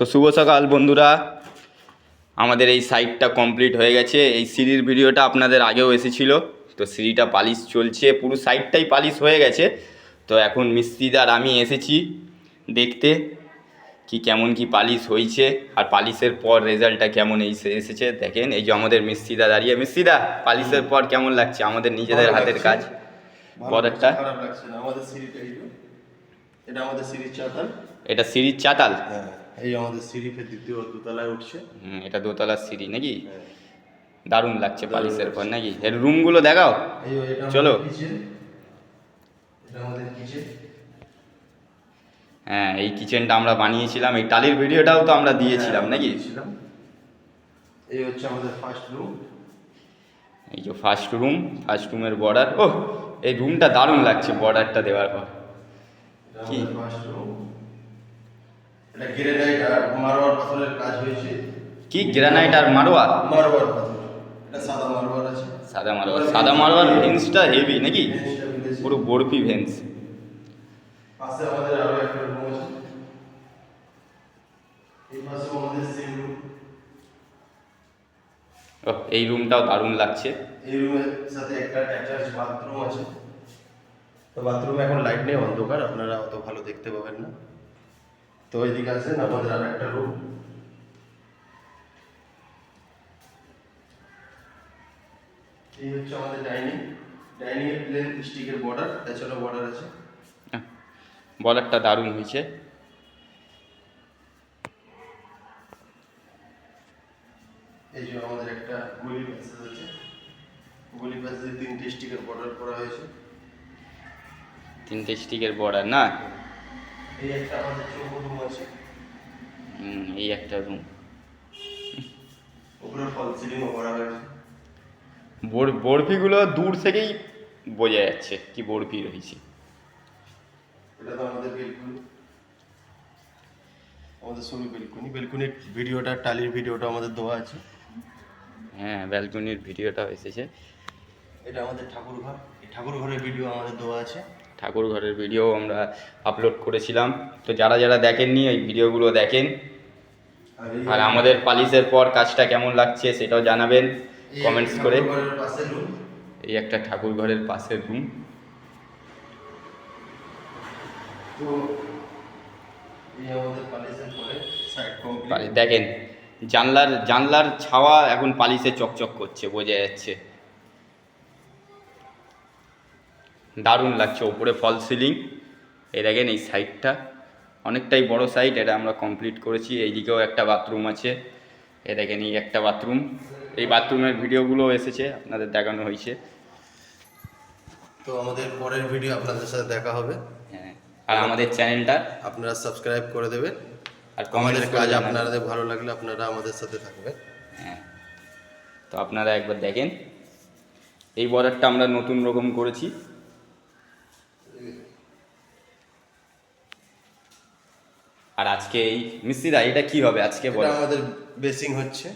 তো শুভ সকাল বন্ধুরা। আমাদের এই সাইটটা কমপ্লিট হয়ে গেছে। এই সিঁড়ির ভিডিওটা আপনাদের আগেও এসেছিল। তো সিঁড়িটা পালিশ চলছে পুরো সাইডটাই পালিশ হয়ে গেছে। তো এখন মিস্ত্রিদার আমি এসেছি দেখতে কি কেমন কি পালিশ হয়েছে। আর পালিশের পর রেজাল্টটা কেমন এসে- এসেছে দেখেন। এই যে আমাদের মিস্ত্রিদা দাঁড়িয়ে মিস্ত্রিদা পালিশের পর কেমন লাগছে? আমাদের নিজেদের হাতের কাজ। বর্ডারটা? এই। এটা আমাদের সিঁড়ির চাতাল। এটা সিঁড়ির চাতাল? হ্যাঁ। এই আমাদের সিঁড়ি ফের দ্বিতীয় দোতলায় উঠছে। হুম, এটা দোতলার সিঁড়ি নাকি? হ্যাঁ। দারুণ লাগছে পালিশের পর নাকি? এর রুমগুলো দেখাও। চলো। হ্যাঁ এই কিচেনটা আমরা বানিয়েছিলাম। এই টালির ভিডিওটাও তো আমরা দিয়েছিলাম নাকি? এই হচ্ছে আমাদের ফার্স্ট রুম এই যে ফার্স্ট রুম ফার্স্ট রুমের বর্ডার ও এই রুমটা দারুণ লাগছে বর্ডারটা দেওয়ার পর। কি? ফার্স্ট রুম এটা গ্রেনাইট আর মারোয়ার পাথরের কাজ হয়েছে। কি গ্রানাইট আর মারোয়া মারোয়ার পাথর। এটা সাদা মারোয়ার আছে। সাদা মারোয়া সাদা মারোয়ার ভেন্সটা হেভি নাকি? পুরো বরফি ভেন্স পাশে আমাদের আরও একটা রুম আছে। এই পাশে আমাদের সেম রুম এই রুমটাও দারুণ লাগছে। এই রুমের সাথে একটা অ্যাটাচ বাথরুম আছে। তো বাথরুমে এখন লাইট নেই অন্ধকার। আপনারা অত ভালো দেখতে পাবেন না। তো এইদিকে আছেন আমাদের আর একটা রুম এই হচ্ছে আমাদের ডাইনিং ডাইনিং এর প্লেন স্টিকের বর্ডার এছাড়াও বর্ডার আছে। বর্ডারটা দারুণ হয়েছে। এই যে আমাদের একটা গলি প্যাসেজ আছে। গলি প্যাসেজে তিনটে স্টিকের বর্ডার করা হয়েছে। তিনটে স্টিকের বর্ডার না? এই একটা আমাদের চৌকো রুম আছে। হুম, এই একটা রুম উপরে ফল সিলিংও করা হয়েছে। বরফিগুলো দূর থেকেই বোঝা যাচ্ছে কি বরফি রয়েছে। এটা তো আমাদের বেলকুনি। আমাদের সরু বেলকুনি। বেলকুনির ভিডিওটা টালির ভিডিওটা আমাদের দেওয়া আছে। হ্যাঁ ব্যালকনির ভিডিওটা এসেছে। এটা আমাদের ঠাকুর ঘর এই ঠাকুর ঘরের ভিডিও আমাদের দেওয়া আছে। ঠাকুর ঘরের ভিডিও আমরা আপলোড করেছিলাম। তো যারা যারা দেখেননি ওই ভিডিওগুলো দেখেন। আর আমাদের পালিশের পর কাজটা কেমন লাগছে সেটাও জানাবেন কমেন্টস করে। এই একটা ঠাকুর ঘরের পাশের রুম দেখেন জানলার জানলার ছাওয়া এখন পালিশে চকচক করছে বোঝা যাচ্ছে। দারুণ লাগছে ওপরে ফল সিলিং। এই দেখেন এই সাইডটা। অনেকটাই বড় সাইড এটা আমরা কমপ্লিট করেছি। এইদিকেও একটা বাথরুম আছে। এ দেখেন এই একটা বাথরুম। এই বাথরুমের ভিডিওগুলো এসেছে আপনাদের দেখানো হয়েছে। তো আমাদের পরের ভিডিও আপনাদের সাথে দেখা হবে। হ্যাঁ আর আমাদের চ্যানেলটা। আপনারা সাবস্ক্রাইব করে দেবেন। আর আমাদের কাজ আপনাদের ভালো লাগলে আপনারা আমাদের সাথে থাকবেন। হ্যাঁ। তো আপনারা একবার দেখেন। এই বর্ডারটা আমরা নতুন রকম করেছি। আর আজকে এই মিস্ত্রিরা এটা কি হবে? আজকে বলো। আমাদের বেসিং হচ্ছে।